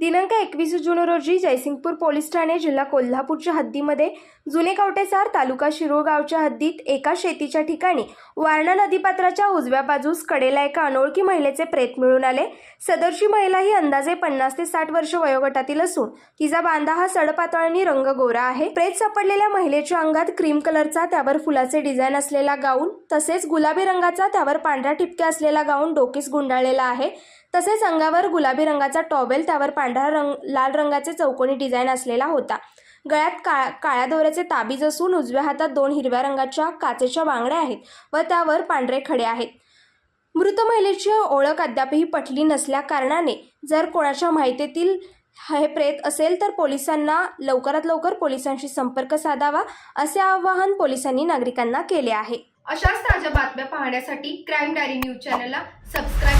दिनांक एकवीस जून रोजी जयसिंगपूर पोलीस ठाणे जिल्हा कोल्हापूरच्या हद्दीमध्ये जुने कवटेसार तालुका शिरूर गावच्या हद्दीत एका शेतीच्या ठिकाणी वारणा नदीपात्राच्या उजव्या बाजूस कडेला एका अनोळखी महिलेचे प्रेत मिळून आले. सदरची महिला ही अंदाजे पन्नास ते साठ वर्ष वयोगटातील असून तिचा बांधा हा सडपातळणी रंग गोरा आहे. प्रेत सापडलेल्या महिलेच्या अंगात क्रीम कलरचा त्यावर फुलाचे डिझाईन असलेला गाऊन तसेच गुलाबी रंगाचा त्यावर पांढऱ्या ठिपक्या असलेला गाऊन डोकीस गुंडाळलेला आहे. तसेच अंगावर गुलाबी रंगाचा टॉवेल त्यावर पांढरा रंग लाल रंगाचे चौकोनी डिझाईन असलेला होता. गळ्यात काळ्या काळ्या दोऱ्याचे ताबीज असून उजव्या हातात दोन हिरव्या रंगाच्या काचेच्या बांगड्या आहेत व त्यावर पांढरे खडे आहेत. मृत महिलेची ओळख अद्यापही पटली नसल्या कारणाने जर कोणाच्या माहितीतील हे प्रेत असेल तर पोलिसांना लवकरात लवकर पोलिसांशी संपर्क साधावा असे आवाहन पोलिसांनी नागरिकांना केले आहे. अशाच ताज्या बातम्या पाहण्यासाठी क्राईम डायरी न्यूज चॅनलला सबस्क्राईब